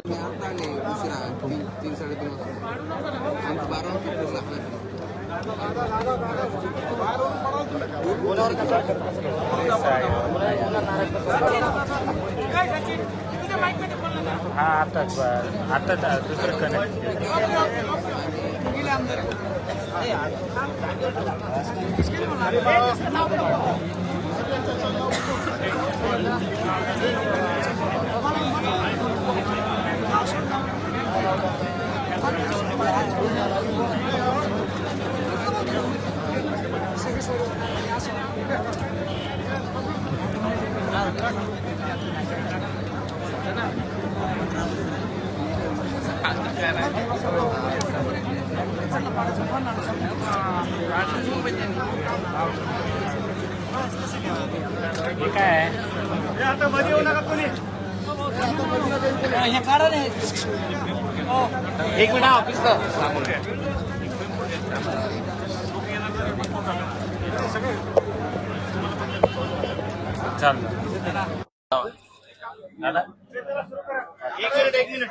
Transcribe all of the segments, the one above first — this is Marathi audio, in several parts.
मी आता आले दुसरं कनेक्ट तीन साडेतीन वाजता आमचं बारा वाजता ट्रेन लागणार हा कनेक्ट हे. एक मिनिट ऑफिसला दादा? एक मिनिट एक मिनिट.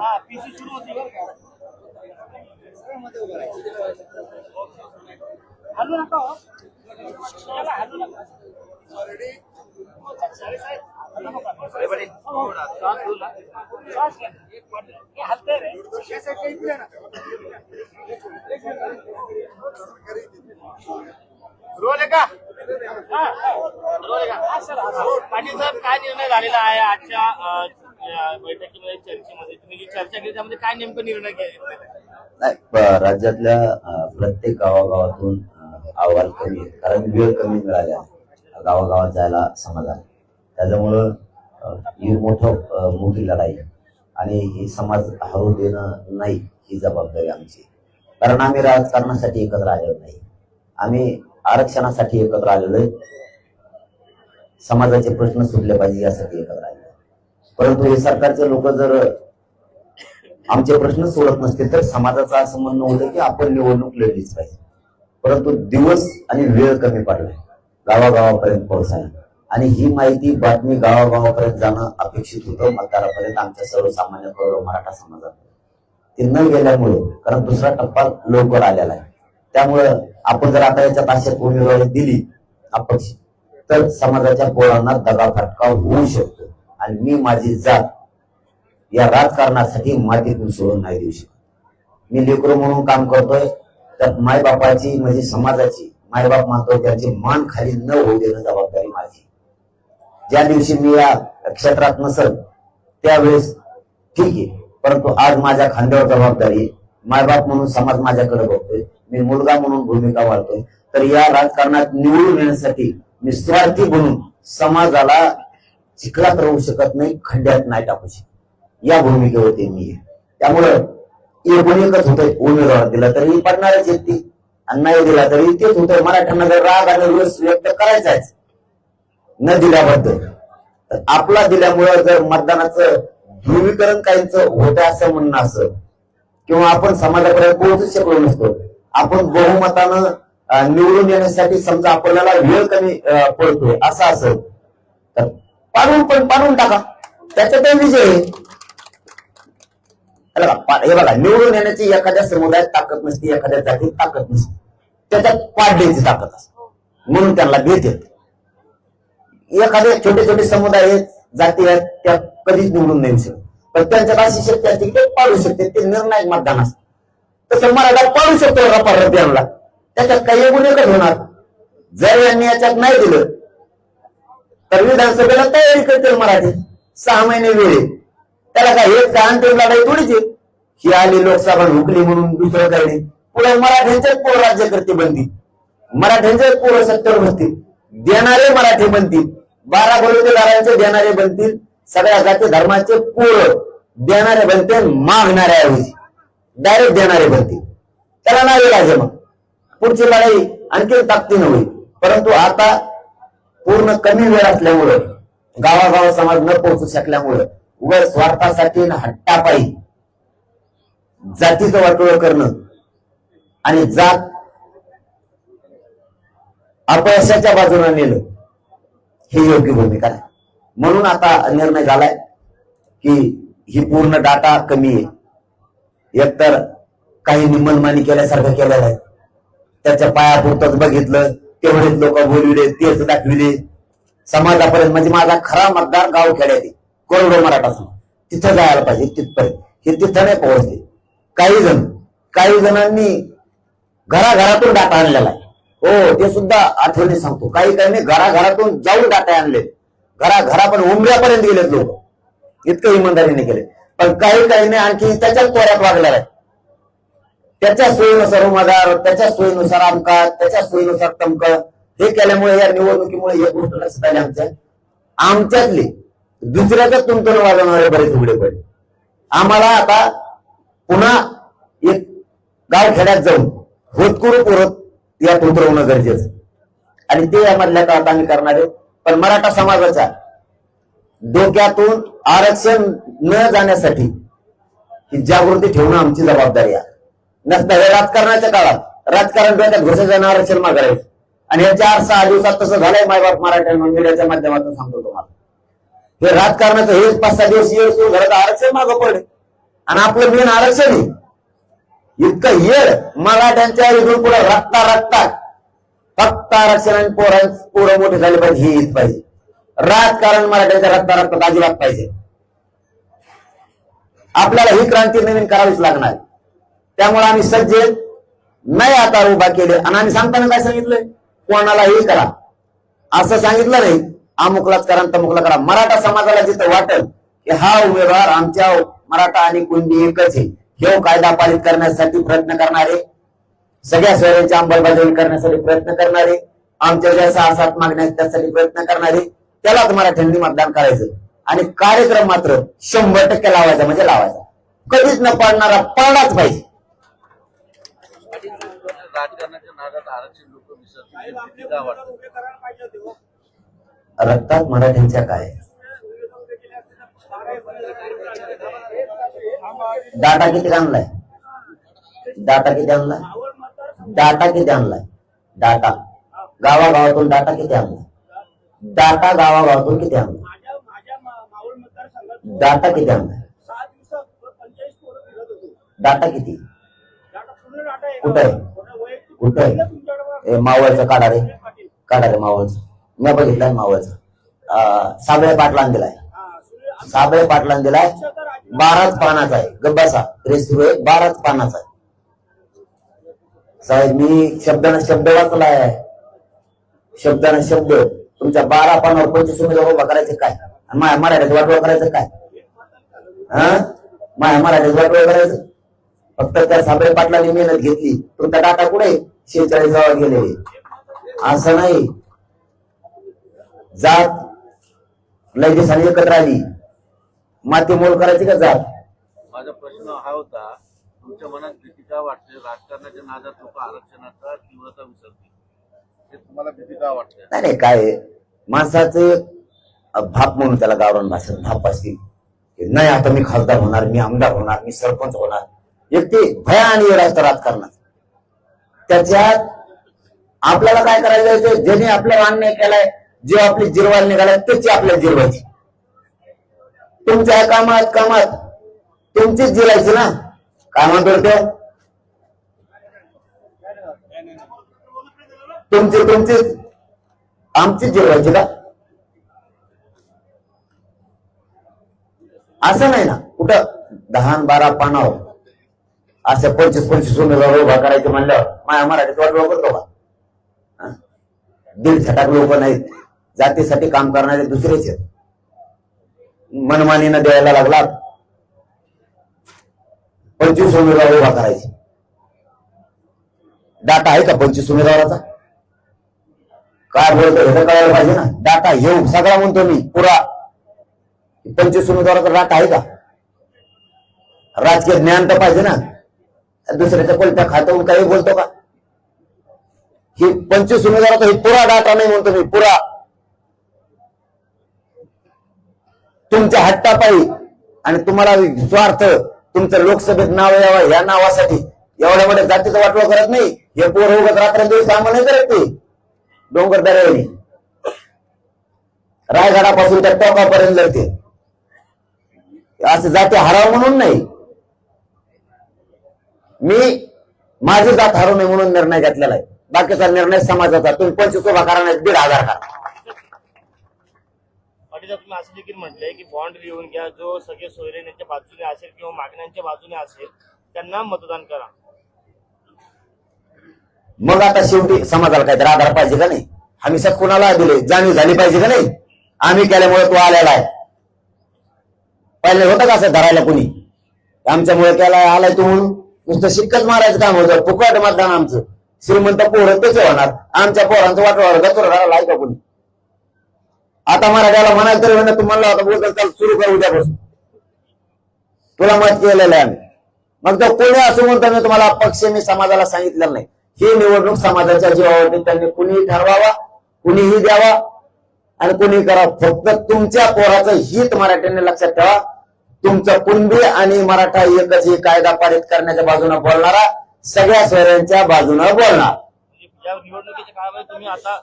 हा पीसी सुरू होती बरं का हलू नका त्याला हलू नका अरे बडे, श्वास ना. रोल का. रोल का? पाटील साहेब काय निर्णय झालेला आहे आजच्या बैठकीमध्ये चर्चेमध्ये? तुम्ही जी चर्चा केली त्यामध्ये काय नेमकं निर्णय नाही प- राज्यातल्या प्रत्येक गावागावातून अहवाल कमी कारण वेळ कमी मिळाल्या. गावागावात जायला समाधान त्याच्यामुळं ही मोठं मोठी लढाई. आणि ही समाज हरू देणं नाही ही जबाबदारी आमची. कारण आम्ही राजकारणासाठी एकत्र आलेलो नाही. आम्ही आरक्षणासाठी एकत्र आलेलो आहे. समाजाचे प्रश्न सुटले पाहिजे यासाठी एकत्र आलेलो परंतु हे सरकारचे लोक जर आमचे प्रश्न सोडत नसतील तर समाजाचं असं म्हणणं होतं की आपण निवडणूक लढलीच पाहिजे. परंतु दिवस आणि वेळ कमी पडलाय. गावागावापर्यंत पोहोचायला. आणि ही माहिती बातमी गावागावापर्यंत जाणं अपेक्षित होतं. मतदारापर्यंत आमच्या सर्वसामान्य करोडो मराठा समाजात. ते न गेल्यामुळे कारण दुसरा टप्पा लवकर आलेला आहे. त्यामुळं आपण जर आता याच्यात आशेत उमेदवारी दिली अपक्ष तर समाजाच्या पोरांना दगाफटका होऊ शकतो. आणि मी माझी जात या राजकारणासाठी मातीतून सोडून नाही देऊ शकत. मी लेकरू म्हणून काम करतोय तर मायबापाची म्हणजे समाजाची मायबाप म्हणतो त्यांची मान खाली न होऊ देणं जबाबदारी माझी. ज्या दिवशी मी या क्षेत्रात नसल त्यावेळेस ठीक आहे. परंतु आज माझ्या खांद्यावर जबाबदारी मायबाप म्हणून समाज माझ्याकडे बघतोय. मी मुलगा म्हणून भूमिका वाढतोय तर या राजकारणात निवडून येण्यासाठी मी स्वार्थी बनून समाजाला चिखलात राहू शकत नाही खड्ड्यात नाही टाकू शकत. या भूमिकेवरती मी त्यामुळं एकूण एकच होतंय उमेदवार दिला तरी पडणारच आहेत ती. आणि नाही दिला तरी तेच होतंय. मराठ्यांना जर राग आणि रोष व्यक्त करायचाच न दिल्याबद्दल तर आपला दिल्यामुळं जर मतदानाचं ध्रुवीकरण काहींच होतं असं म्हणणं असं किंवा आपण समाजापर्यंत पोहोचू शकलो नसतो आपण बहुमतानं निवडून येण्यासाठी समजा आपल्याला वेळ कमी पडतोय असं असेल तर पाडून पण पाडून टाका. त्याच्यातही विजय आहे. हे बघा हे बघा निवडून येण्याची एखाद्या समुदायात ताकद नसते एखाद्या जातीत ताकद नसते. त्याच्यात पाडण्याची ताकद असते. म्हणून त्यांना घेत एखादे छोटे छोटे समुदाय आहेत जाती आहेत त्या कधीच निवडून नाही शकत पण त्यांच्यात अशी शक्ती असते की ते पाडू शकते ते निर्णायक मतदान असते. तसं मराठा पाडू शकतो रपार यांना त्याच्यात काही गुन्हे एकच होणार? जर यांनी याच्यात नाही दिलं तर विधानसभेला तयारी करतील मराठी. सहा महिने वेळे त्याला काय हेच काय अंतिम लढाई थोडीच ही आली लोकसभा हुकली म्हणून दुसरं काही पुढे मराठ्यांच्याच पोर राज्य करते बनतील मराठ्यांच्याच पोर सत्तर बसतील. देणारे मराठी बनतील. बारा बलुतेदारांचे देणारे बनतील. सगळ्या जाती धर्माचे पोर देणारे बनते मागणाऱ्या ऐवजी डायरेक्ट देणारे भरती त्याला नाही लागे मग. पुढची लढाई आणखी ताकदीनं होईल. परंतु आता पूर्ण कमी वेळ असल्यामुळं गावागाव समाज न पोहोचू शकल्यामुळं उघड स्वार्थासाठी हट्टापायी जातीचं वाटोळ करणं आणि जात अपयशाच्या बाजूने नेलं ही योग्य भूमिका आहे. म्हणून आता निर्णय झालाय की ही पूर्ण डाटा कमी आहे. एकतर काही निमनमानी केल्यासारखं केलेलं आहे त्याच्या पायापुरतच बघितलं तेवढेच लोक बोलविले तेच दाखविले. समाजापर्यंत म्हणजे माझा खरा मतदार गाव खेड्यात कोरडो करोडो मराठा समाज तिथं जायला पाहिजे तिथपर्यंत. हे तिथं नाही पोहोचले. काही जण काही जणांनी घराघरातून डाटा आणलेला आहे. हो ते सुद्धा आठवणी सांगतो. काही काही घराघरातून जाऊन डाटा आणले. घराघरा पण उमऱ्यापर्यंत गेलेत लोक. इतकं इमानदारीने केले. पण काही काही नाही आणखी त्याच्याच तोऱ्यात वागलेला आहे. त्याच्या सोयीनुसार उमेदवार त्याच्या सोयीनुसार आमका त्याच्या सोयीनुसार तमक हे केल्यामुळे या निवडणुकीमुळे एक गोष्ट लक्षात आली आमच्या. आमच्यातली दुसऱ्याच्या तुमतून वाजवणारे बरेच उघडे पडले. आम्हाला आता पुन्हा एक गाव खेड्यात जाऊन होतकुरू पुरत यात उतरवणं गरजेचं आणि ते यामधल्या काळात आम्ही करणार आहे. पण मराठा समाजाच्या डोक्यातून आरक्षण न जाण्यासाठी ही जागृती ठेवणं आमची जबाबदारी आहे. नसता हे राजकारणाच्या काळात राजकारण डोक्यात घुसायचं आरक्षण मागायचं आणि याच्या चार सहा दिवसात तसं झालंय मायबाप मराठ्यांना मीडियाच्या माध्यमातून सांगतो तुम्हाला. हे राजकारणाचं हे पाच सहा दिवस येऊ सुरू झालं तर आरक्षण मागं पडले. आणि आपलं मेन आरक्षण आहे. इतकं येड मराठ्यांच्या इथून पुढे रक्ता रक्ता फक्त आरक्षण आणि पोरां पोरं मोठे झाले पाहिजे हे येत पाहिजे. राजकारण मराठ्यांच्या रक्ता रक्तात अजिबात पाहिजे. आपल्याला ही क्रांती नवीन करावीच लागणार. त्यामुळे आम्ही सज्ज नाही आता उभा केले. आणि आम्ही सांगताना काय सांगितलंय? कोणालाही करा. असं सांगितलं नाही. अमुकलाच करा तमुकला करा. मराठा समाजाला जिथं वाटल की हा उमेदवार आमच्या मराठा आणि कुंडी एकच आहे. हे हो कायदा पारित करण्यासाठी प्रयत्न करणारे सगळ्या सोयऱ्यांची अंमलबजावणी करण्यासाठी प्रयत्न करणारे आमच्या ज्या सहा सात मागण्या त्यासाठी प्रयत्न करणारे त्यालाच मराठ्यांनी मतदान करायचं. आणि कार्यक्रम मात्र शंभर टक्के लावायचा म्हणजे लावायचा. कधीच न पाडणारा पाळलाच पाहिजे. रक्तात मराठ्यांच्या काय? डाटा किती आणलाय? डाटा किती आणलाय? डाटा किती आणलाय? डाटा गावागावातून डाटा किती आणलाय? डाटा गावागावातून किती मतदारसंघात डाटा किती होतो. डाटा किती? कुठं आहे? कुठं आहे? मावळचं काढा रे. काढा रे मावळचं. मी बघितलंय मावळचं. साबळे पाटलान दिलाय साबळे पाटलान दिलाय बाराच पानाचा आहे. गब्बासा रेस सुरू आहे. बाराच पानाचा आहे. साहेब मी शब्दानं शब्द वाचलाय. शब्दानं शब्द. तुमच्या बारा पानावर पंचवीस उमेदवार उभा करायचं काय? माया माझ्या मराठीत वाटोळ करायचं काय? हा? माझ्या मराठीत वाटोळ करायचं? फक्त त्या साबळे पाटलांनी मेहनत घेतली. तुमचा डाटा कुठे? शेहेचाळीस गावात गेले. असं नाही. जात लय दिवसांनी एकत्र आली. माती मोल करायची का जात? माझा प्रश्न हा होता तुमच्या मनात भीती का वाटते राजकारणाच्या नादात लोक आरक्षणाचा तीव्रता विसरतील. तुम्हाला भीती का वाटते नाही नाही काय आहे, माणसाचे भाप म्हणून त्याला गावरान भाषेत भाप असते की नाही आता मी खासदार होणार मी आमदार होणार मी सरपंच होणार. एक ते भया आणि येड राजकारणात त्याच्यात आपल्याला काय करायचं आहे, ज्याने आपल्याला अन्याय केलाय जे आपली जिरवायला निघालाय त्याची आपल्याला जिरवायची. तुमच्या कामात कामात तुमचीच जिरायची ना? काय म्हणतो रे तुमचे तुमचे. आमचे जेवायचे का? असं नाही ना. कुठं? दहा बारा पानावर. असं पंचवीस पंचवीस उमेदवार उभा करायचे म्हणल्यावर. माया मराठीत वाट करतो का? दीड छटाक लोक नाहीत. जातीसाठी काम करणारे दुसरेच आहेत. मनमानीनं द्यायला लागला पंचवीस उमेदवार उभा करायचे. डाटा आहे का पंचवीस उमेदवाराचा? काय बोलतो हे कळायला पाहिजे ना. डाटा येऊ सगळा म्हणतो मी पुरा. पंचवीस उमेदवाराचा डाटा आहे का? राजकीय ज्ञान तर पाहिजे ना. दुसऱ्याच्या कोणत्या खात्यावरून काही बोलतो का? ही पंचवीस उमेदवाराचा ही पुरा डाटा नाही म्हणतो मी पुरा. तुमच्या हट्टापायी आणि तुम्हाला स्वार्थ तुमचं लोकसभेत नाव यावं या नावासाठी एवढ्या मोठ्या जातीचं वाटवा करत नाही. हे पोर उगत रात्रंदिवस आम्हाला नाही करत ते. डोंगर दरवली रायगडापासून त्या टोकापर्यंत लढते. असं जाते हराव म्हणून नाही. मी माझी जात हरवू नये म्हणून निर्णय घेतलेला आहे. बाकीचा निर्णय समाजाचा. तुम्ही पंचवीस उभा करा नाही दीड हजार करा. तुम्ही असं देखील म्हटलंय की बॉन्ड लिहून घ्या. जो सगळे सोयरेंच्या बाजूने असेल किंवा मागण्यांच्या बाजूने असेल त्यांना मतदान करा. मग आता शेवटी समाजाला काहीतरी आधार पाहिजे का नाही? आम्ही सर कुणाला दिले? जाणीव झाली पाहिजे का नाही? आम्ही केल्यामुळे तो आलेला आहे. पहिले होतं का असं धरायला कुणी? आमच्यामुळे त्याला आलाय तू म्हणून. नुसतं शिक्कच मारायचं काम होतं. फुकट मतदान आमचं. श्रीमंत पोरं कसे होणार. आमच्या पोरांचं वाटवावर गचोर का कुणी? आता मराठ्याला म्हणाल तरी म्हणा तुम्हाला आता बोलतात चाल सुरू कर उद्यापासून तुला मत केलेलं आहे आम्ही. मग तो कोणी असं म्हणतो मी तुम्हाला पक्ष मी समाजाला सांगितलेलं नाही. ही निवडणूक समाजाच्या जीवावरती त्यांनी कुणीही ठरवावा कुणीही द्यावा आणि कुणी करा. फक्त तुमच्या पोराचं हित मराठ्यांनी लक्षात ठेवा. तुमचं कुणबी आणि मराठा एकच ही कायदा पारित करण्याच्या बाजूने बोलणारा सगळ्या सोयऱ्यांच्या बाजूने बोलणार. या निवडणुकीच्या काळामध्ये तुम्ही आता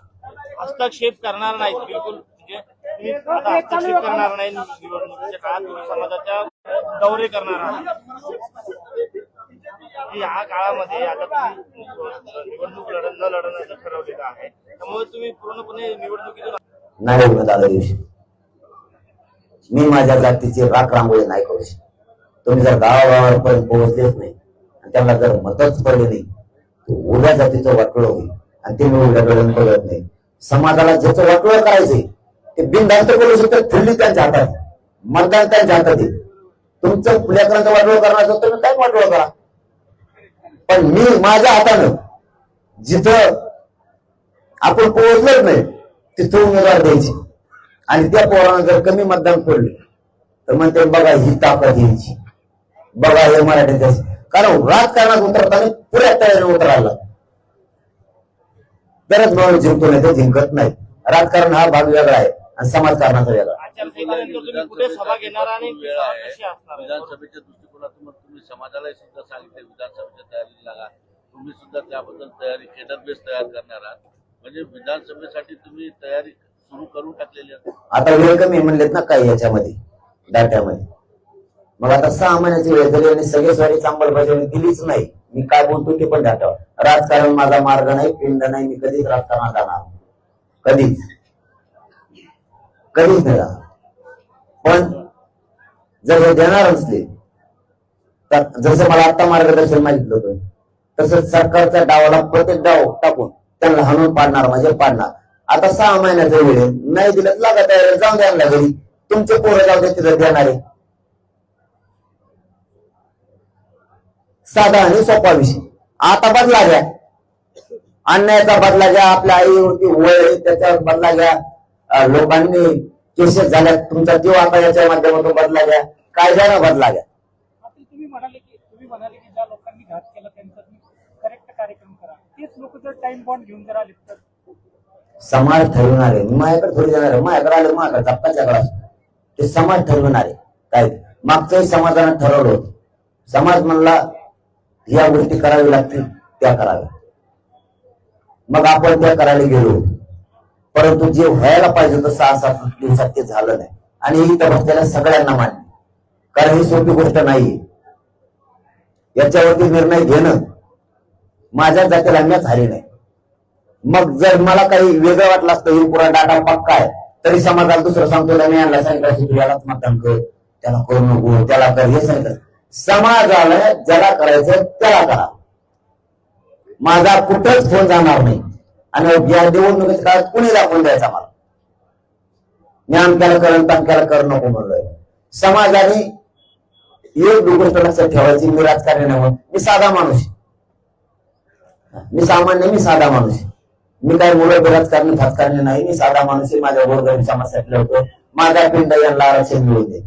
हस्तक्षेप करणार नाही बिलकुल. म्हणजे आता हस्तक्षेप करणार नाही निवडणुकीच्या काळात तुम्ही समाजाच्या दौरे करणार आहात. की या काळामध्ये आता तुम्ही निवडणूक लढ न लढण्याचं ठरवलेलं आहे. त्यामुळे तुम्ही पूर्णपणे निवडणुकीतून नाही उमेद दादा दिवशी मी माझ्या जातीची राख रांगोळी नाही करू शकत. तुम्ही जर गावागावापर्यंत पोहोचलेच नाही आणि त्यांना जर मतच पडले नाही तर उभ्या जातीचं वाटोळ होईल आणि ते मी उभ्या डोळ्यानं बघत नाही. समाजाला ज्याचं वाटोळ करायचंय ते बिनधास्त करू शकतात थल्ली त्यांच्या हातात. मतदान त्यांच्या हातात आहे. तुमचं पुण्याकरांचं वाटोळ करण्याचं तर काय वाटोळ करा? पण मी माझ्या हातानं जिथं आपण पोहोचलोच नाही तिथं उमेदवार द्यायची. आणि त्या पोरानं जर कमी मतदान पडले तर म्हणते बघा ही ताकद यांची बघा हे मराठीचं कारण राजकारणात उतरताना पुऱ्या तयारीने उतरायला. तरच माणूस जिंकतो नाही तर जिंकत नाही. राजकारण हा भाग वेगळा आहे आणि समाजकारणाचा वेगळा ती? विधानसभेच्या दृष्टिकोनातून समाजालाही सुद्धा सांगितले विधानसभेच्या तयारीला लागा. तुम्ही सुद्धा त्याबद्दल तयारी केडर बेस तयार करणार आहात. म्हणजे विधानसभेसाठी तुम्ही तयारी सुरू करून टाकलेली आहे. आता वेळ कमी म्हणलेत ना काही याच्यामध्ये डाट्यामध्ये. मग आता सहा महिन्याची वेळ झाली आणि सगळे स्वारीची अंमलबजावणी दिलीच नाही. मी काय बोलतो ते पण डाटावर राजकारण माझा मार्ग नाही पिंड नाही मी कधीच राजकारणात जाणार कधीच. कधीच नाही पण जर हे देणार असले जसं मला आता मार्गदर्शन मागितलं होतं तसंच सरकारच्या डावाला प्रत्येक डाव टाकून त्यांना हाणून पाडणार म्हणजे पाडणार. आता सहा महिन्याचा वेळ आहे. नाही दिलं तर लागा जाऊन द्या ना घरी. तुमचे पोरं जाऊ दे तिथं देणार आहे. साधा आणि सोपा विषय. आता बदला घ्या. अन्यायाचा बदला घ्या. आपल्या आईवरती वय त्याच्यावर बदला घ्या. लोकांनी केसेस झाल्या तुमचा जीव आता याच्या माध्यमातून बदला घ्या. कायद्यानं बदला घ्या पाटील तुम्ही म्हणाले की तुम्ही म्हणाले की ज्या लोकांनी घात केला त्यांचा तुम्ही करेक्ट कार्यक्रम करा तेच लोक टाइम बॉन्ड घेऊन जर आले तर? समाज ठरवणार. आहे माझ्याकडे थोडी जाणार आहे. माझ्याकडे आलं माझ्याकडे चप्पाच्याकडे असतो ते समाज ठरवणार. आहे काय? मागचंही समाजानं ठरवलं होतं. समाज म्हणला या गोष्टी कराव्या लागतील त्या कराव्या. मग आपण त्या करायला गेलो. परंतु जे व्हायला पाहिजे होतं सहा सात दिवसात ते झालं नाही. आणि ही बसलेल्या सगळ्यांना मान्य. कारण ही सोपी गोष्ट नाहीये. याच्यावरती निर्णय घेणं माझ्या जातीला म्याच झाली नाही. मग जर मला काही वेगळं वाटलं असतं ही पुरा डाटा पक्का आहे तरी समाजाला दुसरं सांगतो मी यांना सांगितलं तू यालाच मतदान कर. त्याला करू नको त्याला कर हे सांगितलं. समाजाला ज्याला करायचं त्याला करा. माझा कुठंच फोन जाणार नाही. आणि या निवडणुकीच्या काळात कुणी दाखवून द्यायचा मला मी अमक्याला करण तमक्याला कर नको म्हणलोय. समाजाने एक गोष्ट लक्षात ठेवायची मी राजकारणी नाही मी साधा माणूस आहे. मी सामान्य मी साधा माणूस आहे. मी काय मुलं राजकारणी फाजकारणी नाही. मी साधा माणूस आहे. माझ्या गोरगरीब समाजासाठी होतो. माझा पिंड यांना आरक्षण मिळू दे.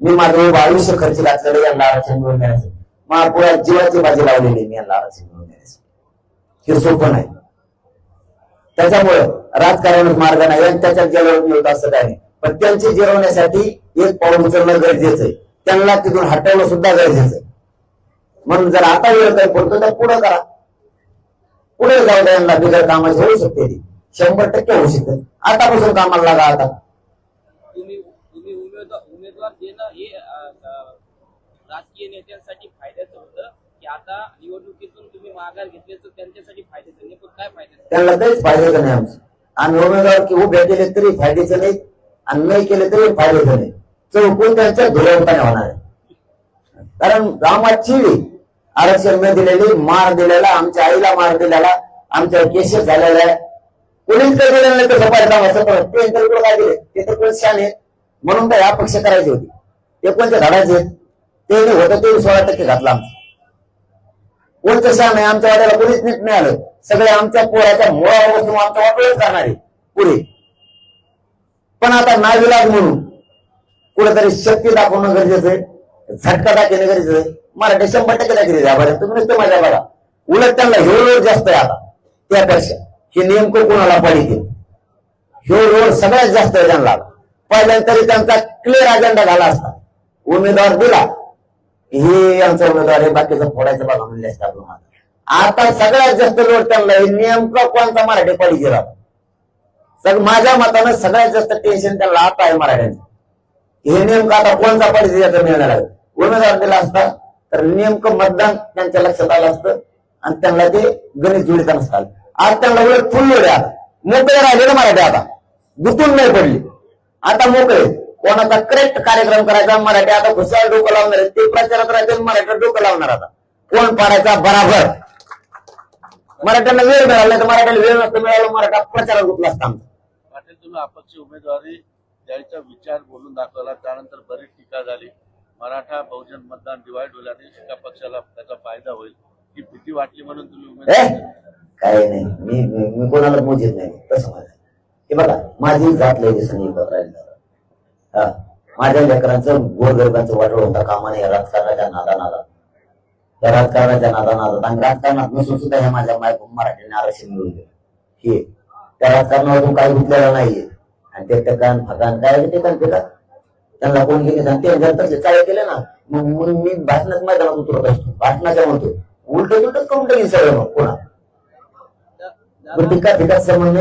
मी माझं आयुष्य खर्च घातलेलं यांना आरक्षण मिळून देण्याचं. मला पुऱ्या जीवाची बाजी लावलेली मी यांना आरक्षण मिळून देण्याचं. हे सोपं नाही. त्याच्यामुळं राजकारणात मार्ग नाही आणि त्याच्यात जेवण मिळत असं काय नाही. पण त्यांची जिरवण्यासाठी एक पाऊल उचलणं गरजेचं आहे. त्यांना तिथून हटवणं सुद्धा गरजेचं आहे. म्हणून जर आता वेळ काही पडतो तर पुढं करा. पुढे जाऊ द्या यांना बिगर कामाची होऊ शकते ती. शंभर टक्के होऊ शकते. आतापासून कामाला लागा आता. उमेदवार देणं हे राजकीय नेत्यांसाठी फायद्याचं होतं. की आता निवडणुकीतून तुम्ही माघार घेतली तर त्यांच्यासाठी फायद्याचं नेमकं काय फायद्याचं त्यांना काहीच फायद्याचं नाही आमचं. आम्ही उमेदवार की उभे केले तरी फायद्याचं नाही आणि नाही केले तरी फायद्याचं नाही. चौकून त्यांच्या धुरवताने होणार आहे. कारण चिडी आरक्षण न दिलेली मार दिलेला आमच्या आईला मार दिलेला आमच्या केसेस झालेला आहे कोणीच काही दिलेलं नाही तसं पाहिजे असं पण ते तर काय दिले? ते तर कोणी शान आहे? म्हणून काय अपक्ष करायची होती. ते कोणते झाडाचे ते होतं ते सोळा टक्के घातलं आमचं. कोणतं शान आहे? आमच्या वाट्याला कोणीच नीट नाही आलं. सगळे आमच्या पोराच्या मुळावर बसून आमच्या जाणार आहे पुढे. पण आता नाविलाज म्हणून कुठेतरी शक्ती दाखवणं गरजेचं आहे झटका दाखवणं गरजेचं आहे. मराठी शंभर टक्के किती द्या. तुम्ही नुसतं माझ्या बघा. उलट त्यांना ह्यो रोड जास्त आहे आता. त्यापेक्षा हे नेमकं कोणाला पाहिजे? ह्यो रोड सगळ्यात जास्त आहे त्यांना. पहिल्यांदा तरी त्यांचा क्लिअर अजेंडा झाला असता. उमेदवार दिला. हे आमचा उमेदवार आहे बाकीचं फोडायचं बघा म्हणले असते आपण आता सगळ्यात जास्त लोड त्यांना हे नेमकं कोणता मराठी पाहिजे राहतो सग माझ्या मतानं सगळ्यात जास्त टेन्शन त्यांना आता आहे मराठ्यांचं. हे नेमकं आता कोणता पाहिजे याचं निर्णय आहे उमेदवार दिला असता. तर नेमकं मतदान त्यांच्या लक्षात आलं असतं आणि त्यांना ते गणित जुळीत नसतात. आज त्यांना वेळ फुल वेळ आता. मोकळे राहिले ना मराठी आता. गुतून नाही पडली. आता मोकळे. कोणाचा करेक्ट कार्यक्रम करायचा मराठी आता घुसाळ डोकं लावणार ते प्रचारात राहतील मराठीत डोकं लावणार आता. कोण पाडायचा? बराबर. मराठ्यांना वेळ मिळाला तर मराठ्याला वेळ नसतं मिळाला मराठा प्रचारात गुतला असता आमचा. पाटील तुम्ही अपक्ष उमेदवारी द्यायचा विचार बोलून दाखवला. त्यानंतर बरीच टीका झाली. मराठा बहुजन मतदान डिवाइड होईल आणि एका पक्षाला त्याचा फायदा होईल ही भीती वाटली म्हणून तुम्ही काय नाही. मी मी- कोणाला मोजित नाही तसं माझं हे बघा माझी जात लय दिसून हा माझ्या लेकरांचं गोरगरिबांचं वाटोळ होता कामा नाही राजकारणाच्या नादा नादात त्या राजकारणाच्या नादा नादात आणि राजकारणात नसून सुद्धा हे माझ्या माय मराठीने आरक्षण मिळून दिलं. हे त्या राजकारणावरून काही घेतलेलं नाहीये. आणि ते टकान फकान काय ते टकान फिकान त्यांना कोण गेले ते जर तसे काय केलं ना मग मी भाषणात मैदानात उतरत असतो. भाषणाच्या म्हणतो उलट उलट करून टाकेल सगळं मग कोणा. टीका टीका संबंध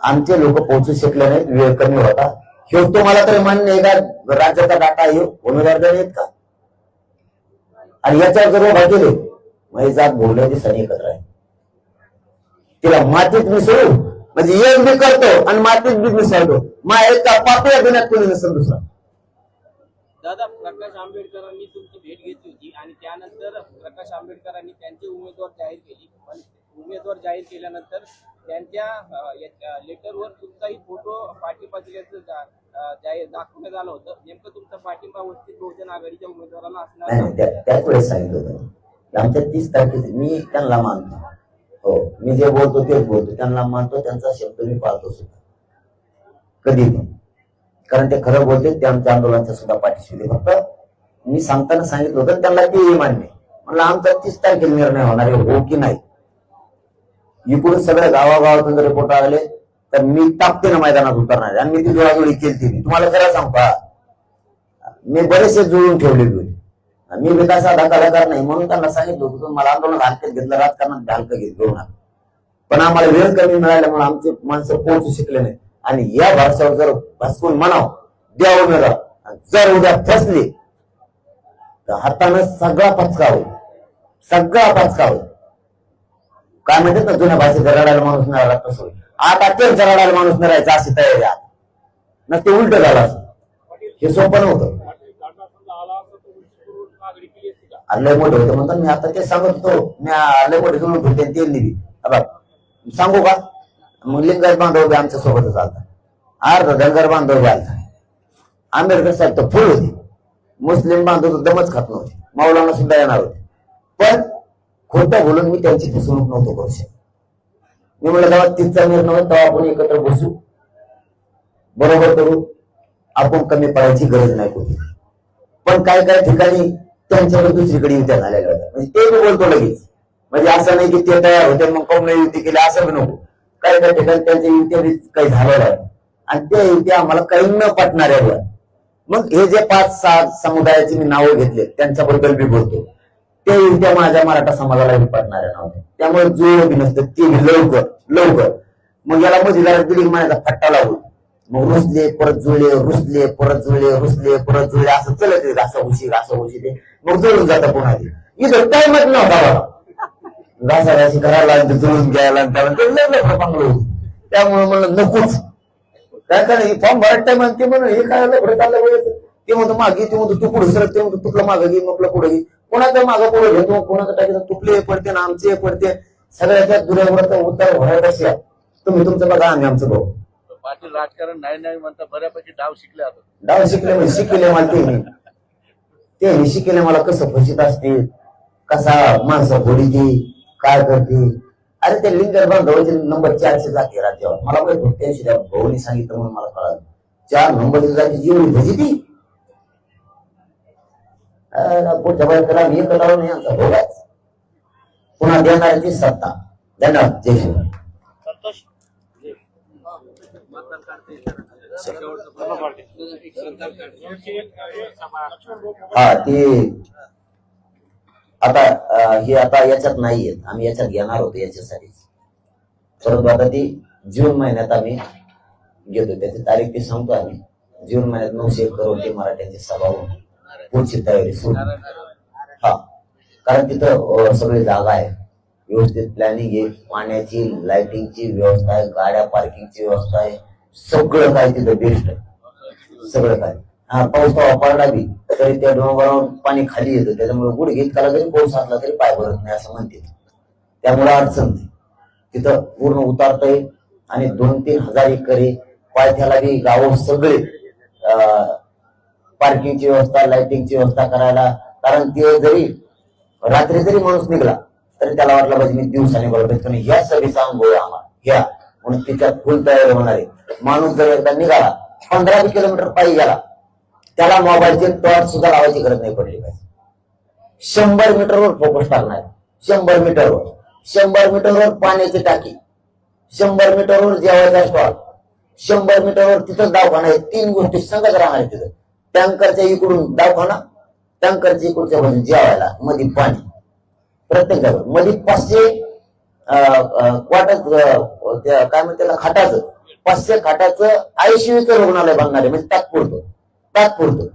आमचे लोक पोहोचू शकले नाहीत वेळ कमी होता. हे तुम्हाला तरी मान्य आहे का? राज्याचा डाटा आहे उमेदवार नाहीत आहेत का? आणि याच्यावर जर उभा केले माझी जात बोलण्याची सनी एकत्र आहे. तिला मातीत मिसळू म्हणजे एक बी करतो आणि मातीत बी मिसळतो. मा एका पापया दुन्यात कोणी नसेल दुसरा. दादा प्रकाश आंबेडकरांनी तुमची भेट घेतली होती आणि त्यानंतर प्रकाश आंबेडकरांनी त्यांचे उमेदवार जाहीर केली. पण उमेदवार जाहीर केल्यानंतर त्यांच्या लेटरवर तुमचाही फोटो पाठिंबा दिल्याचं दाखवण्यात आलं होतं. नेमकं तुमचा पाठिंबा वंचित बहुजन आघाडीच्या उमेदवाराला असणार त्याच वेळेस सांगितलं होतं. आमच्या तीस तारखेचे मी त्यांना मानतो. हो मी जे बोलतो तेच बोलतो. त्यांना मानतो त्यांचा शब्द मी पाळतो सुद्धा. कधी पण. कारण ते खरं बोलते ते आमच्या आंदोलनाच्या सुद्धा पाठीशी फक्त मी सांगताना सांगितलं होतं त्यांना तेही मान्य म्हणलं आमचा तीस तारखेला निर्णय होणार आहे हो की नाही? इकडून सगळ्या गावागावातून जर रिपोर्ट आले तर मी ताकदीनं मैदानात उतरणार आणि मी ती जोडाजोडी केली तुम्हाला खरं सांगता मी बरेचसे जुळून ठेवलेली होती मी बी काय साधा कलाकार नाही म्हणून त्यांना सांगितलं होतं मला आंदोलन हलक्यात घेतलं राजकारणात हलकं घेत घेऊ नका. पण आम्हाला वेळ कमी मिळाल्यामुळे आमचे माणसं पोहोचू शकले नाही आणि या भाषावर जर भसकून म्हणाव द्या उमेदवार जर उद्या फसली तर हातानं सगळा पचका होईल. सगळा पचका होईल. काय म्हणतात ना जुन्या भाषेत रडायला माणूस नाही तसं होईल? आता तेच रडायला माणूस नाही अशी तयारी आहे. नसते उलट झालं असं. हे सोपं नव्हतं. लय मोठे होते म्हणतात मी आता ते सांगत. होतो मी लय मोठे जुळून होते ते निधी बघ सांगू का? मग लिंगायत बांधव बी आमच्या सोबतच आलता. अर्ध धनगर बांधव बी आलता. आंबेडकर साहेब तर फुल होते. मुस्लिम बांधव दमच खात नव्हते. मौलाना सुद्धा येणार होते. पण खोटं बोलून मी त्यांची फसवणूक नव्हतो करू शकत. मी म्हटलं तेव्हा तिचा निर्णय तेव्हा आपण एकत्र बसू. बरोबर करू. आपण कमी पडायची गरज नाही कोणी पण काय काय ठिकाणी त्यांच्यावर दुसरीकडे युत्या झालेल्या होत्या म्हणजे ते मी बोलतो लगेच. म्हणजे असं नाही की ते तयार होते मग कोण युती केली असं नको. काही काही ठिकाणी त्यांच्या युत्या काही झालेल्या आहेत आणि त्या युत्या आम्हाला काही न पटणाऱ्या होत्या मग हे जे पाच सात समुदायाची मी नावं घेतले त्यांच्याबद्दल मी बोलतो. ते युत्या माझ्या मराठा समाजाला पटणाऱ्या नव्हत्या. त्यामुळे जुळ बी नसतं. ते लवकर लवकर. मग याला मधीला दीड म्हणायचा फट्टा लागून मग रुसले परत जुळले रुसले परत जुळले रुसले परत जुळले असं चलत येईल असं उशी असं उशी मग जुळून जातं पुन्हा ते. इथं टाइमच नव्हता बाबा घासा घासी करायला आणि जुळून घ्यायला आणि लय लय त्यामुळे म्हणलं नकोच. काय काय फॉर्म भरत टाइम ते म्हणून हे काय लफडं चाललं पाहिजे ते म्हणतो मागे ते म्हणतो तू पुढे सरक ते म्हणतो तुपलं मागं घे मग पुढे घे. कोणाचं मागं पुढे घेतो कोणाचं टाकायचं तुपले पडते ना आमचे पडते. सगळ्याच्या दुरावरचा उतार व्हायला तुम्ही तुमचं बघा आम्ही आमचं भाऊ पाटील राजकारण नाही नाही म्हणता बऱ्यापैकी डाव शिकले आता. डाव शिकले म्हणजे शिकले मला ते. ते शिकले मला कसं फसित असते कसा माणसं फोडीते काय करते अरे ते लिंगर बांधवाचे नंबर चारशे जाते राज्यावर. मला माहीत होतं त्यांशी त्या भाऊनी सांगितलं म्हणून मला कळालं. चार नंबरची जाती एवढी भजी ती अरे, पुढच्या बायकोला मी कळालो नाही आमचा भोगाच पुन्हा देणाऱ्याची सत्ता. धन्यवाद. जय श्री हा ते आता हे आता याच्यात नाहीये आम्ही याच्यात घेणार होतो याच्यासाठी. परंतु आता ती जून महिन्यात आम्ही घेतो. त्याची तारीख ती सांगतो आम्ही. जून महिन्यात नऊशे करोड ते मराठ्यांची सभा होऊन पुढची तयारी सुरू. हा कारण तिथं सगळी जागा आहे. व्यवस्थित प्लॅनिंग आहे. पाण्याची लाइटिंगची व्यवस्था आहे. गाड्या पार्किंगची व्यवस्था आहे. सगळं काय तिथं बेस्ट आहे. सगळं काय. हा पाऊस तेव्हा पडला बी तरी त्या डोंगरावर पाणी खाली येतं. त्याच्यामुळे गुडघे इतकाला जरी पाऊस असला तरी पाय भरत नाही असं म्हणते त्यामुळे अडचण नाही. तिथं पूर्ण उतारतंय आणि दोन तीन हजार एकर पायथ्याला बी गाव सगळे पार्किंगची व्यवस्था लाइटिंगची व्यवस्था करायला कारण ते जरी रात्री जरी माणूस निघला तरी त्याला वाटलं पाहिजे मी दिवसाने बरोबर या सभेचा अनुभव आम्हाला घ्या म्हणून तिच्यात फुल तयार होणार आहे. माणूस जर एकदा निघाला पंधरा किलोमीटर पायी गेला त्याला मोबाईलचे टॉर्च सुद्धा लावायची गरज नाही पडली पाहिजे. शंभर मीटरवर फोकस टाकणार. शंभर मीटरवर. शंभर मीटरवर पाण्याची टाकी. शंभर मीटरवर जेवायचा स्टॉल शंभर मीटरवर तिथं दवाखाना आहे. तीन गोष्टी सांगत राहणार तिथं. टँकरच्या इकडून दवाखाना टँकरच्या इकडच्या बाजून जेवायला मध्ये पाणी. प्रत्येक जागा मध्ये पाचशे क्वाटर काय म्हणते त्याला खाटाचं. पाचशे खाटाचं आयसीयूचं रुग्णालय बांधणार आहे म्हणजे तात्पुरतं. तात्पुरतं.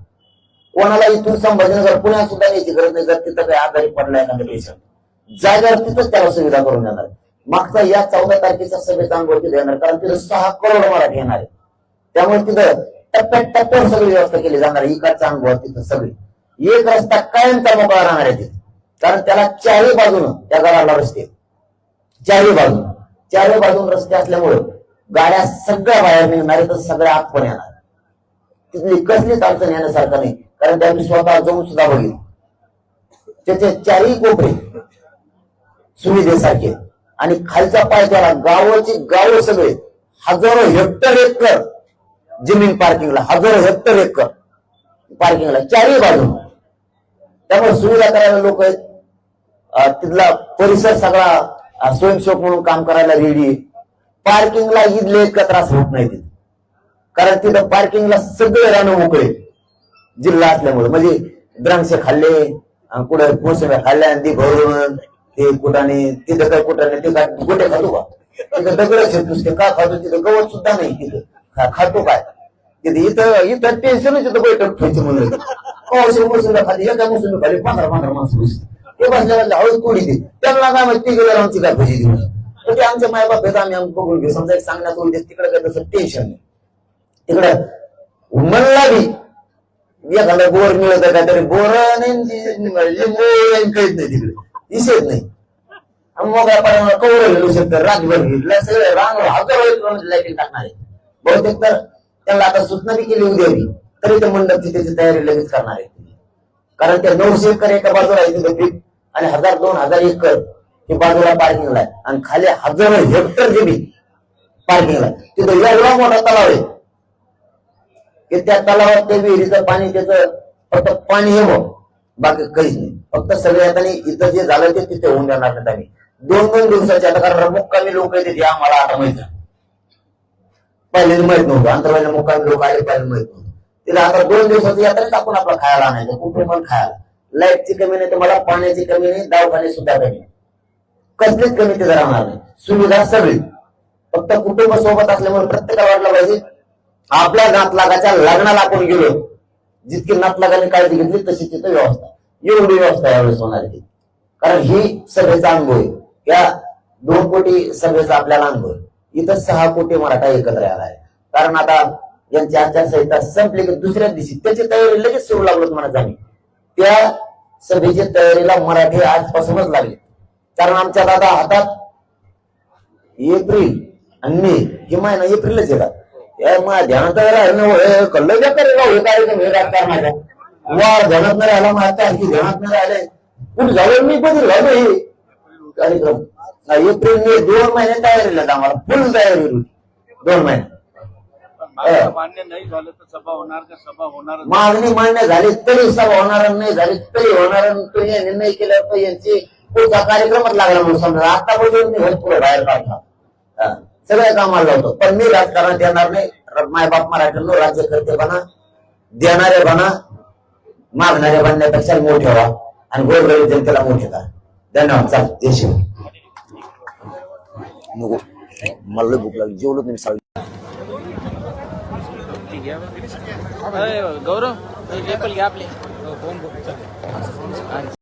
कोणाला इथून संभाजीनगर पुण्यात सुद्धा यायची गरज नाही जर तिथं काही आजारी पडलाय ना पेशंट जागेवर तिथंच त्याला सुविधा करून देणार मागचा या चौदा तारखेच्या सभेचा अनुभव तिथे येणार कारण तिथं सहा करोड मराठी येणार आहे. त्यामुळे तिथं टप्प्यात टप्प्यावर सगळी व्यवस्था केली जाणार आहे. इकडचा अनुभव तिथं सगळी. एक रस्ता कायमचा मोकळा राहणार आहे तिथे. कारण त्याला चारही बाजूनं त्या घराला रस्ते चारही बाजून. चारही बाजून रस्ते असल्यामुळे गाड्या सगळ्या बाहेर निघणार आहेत तर सगळ्या आत पण येणार? तिथली कसलीच अडचण येण्यासारखं नाही. कारण त्यांनी स्वतः जाऊन सुद्धा बघितलं. त्याचे चारही कोपरे सुविधेसारखे. आणि खालच्या पायथ्याला गावाची गाव सगळे. हजारो हेक्टर एकर जमीन पार्किंगला हजारो हेक्टर एकर पार्किंगला चारही बाजू त्यामुळे सुविधा करायला लोक आहेत. तिथला परिसर सगळा स्वयंसेवक म्हणून काम करायला रेडी पार्किंगला इथले इतका त्रास होत नाही तिथे. कारण तिथं पार्किंगला सगळे रान मोकळे. जिल्हा असल्यामुळे. म्हणजे द्रांक्ष खाल्ले अं, कुठं मोसंब्या खाल्ल्या आणि ती भरून ते कुठाने तिथं काय कुठाने ते काय कुठे खातो का? तिथं दगडच येत नुसते का खातो? तिथं गवत सुद्धा नाही तिथं. खा- खातो काय? तिथे इथं इथं टेन्शनच येतं बैठक ठेवायचं म्हणलं कवाशी मोसंब्या खाली एका मोसंबी खाली पंधरा पंधरा माणसं ते बसल्या बसल्या हळूच तोडी दे. त्यांना काय माहिती? तिकडे आमची काय भजी देऊ तर ते आमच्या मायबाप आहेत आम्ही आम्ही बघून घेऊ. समजा एक सांगण्यात उद्देश म्हणजे तिकडे काय तसं टेन्शन नाही. तिकडे म्हणला बी. एखादा बोर मिळत आहे काहीतरी बोर आणि लिंबू काहीच नाही तिकडे. दिसत नाही. आणि मग आपण कवर गेलो शकतो. रातभर घेतलं सगळं रांग लाईटिंग टाकणार आहे. बहुतेक तर त्यांना आता सूचना बी केली उद्यावी तरी ते मंडप त्याची तयारी लगेच करणार आहे कारण ते नऊशे एकर एका बाजूला आहे तिथं पीक. आणि हजार दोन हजार एकर हे बाजूला पार्किंगला आहे. आणि खाली हजारो हेक्टर जमीन पार्किंगला आहे. तिथं एवढा मोठा तलाव आहे की त्या तलावात ते विहिरीचं पाणी त्याचं फक्त पाणी हे बाकी काहीच नाही. फक्त सगळे आणि इथं जे झालं ते तिथे होऊन जाणार नाही आम्ही. दोन दोन दिवसाच्या आता कारण मुक्कामी लोक येते ते आम्हाला आता माहीत आहे. पहिले माहीत नव्हतं. आंतरवाल्या मुक्कामी लोक आले पहिले माहीत नव्हतं. तिला आता दोन दिवसाची यात्रा टाकून आपला खायला आणायचं कुठे पण खायला. लाईटची कमी नाही तुम्हाला पाण्याची कमी नाही दवाखाने सुद्धा कमी नाही. कसलीच कमी तिथं राहणार नाही सुविधा सगळी. फक्त कुटुंब सोबत असल्यामुळे प्रत्येकाला वाटलं पाहिजे आपल्या नातलागाच्या लग्नाला आपण गेलो जितकी नातलागाने काळजी घेतली तशी तिथं व्यवस्था. एवढी व्यवस्था यावेळेस होणार आहे. कारण ही सभेचा अनुभव आहे. या दोन कोटी सभेचा आपल्याला अनुभव आहे. इथं सहा कोटी मराठा एकत्र आला आहे. कारण आता यांची आचारसंहिता संपली की दुसऱ्या दिवशी त्याची तयारी लगेच सुरू लागलो म्हणत आम्ही त्या सभेच्या तयारीला मराठी आजपासूनच लागले. कारण आमच्या दादा हातात एप्रिल आणि मे हे महिना एप्रिलच येतात या माझ्या ध्यानात राहिलं हे कल्लं बेकार हे कार्यक्रम हे राजकारणाचा ध्यानात नाही राहिला माझ्या आणखी ध्यानात नाही राहिले. कुठे झालं मी कधी झालं हे कार्यक्रम. एप्रिल मे दोन महिने आहेत आम्हाला. फुल तयारी होती दोन महिने. मान्य नाही झालं तर सभा होणार का? सभा होणार मागणी मान्य झाली तरी सभा होणार नाही झाली तरी होणार निर्णय केला तर यांची पुढचा कार्यक्रमच लागला म्हणून समजा. आतापासून मी होत पुढे बाहेर काढला. हा. सगळ्या कामाला लावतो. पण मी राजकारणात येणार नाही. माय बाप मराठ्यांनो राज्यकर्ते बना देणारे बना मागणारे बनण्यापेक्षा मोठे व्हा. आणि गोरगरीब जनतेला मोठे करा. धन्यवाद. चाल जय शिव नको. मला भूक लागली. जेवलो तुम्ही सगळं गौरव. आपले.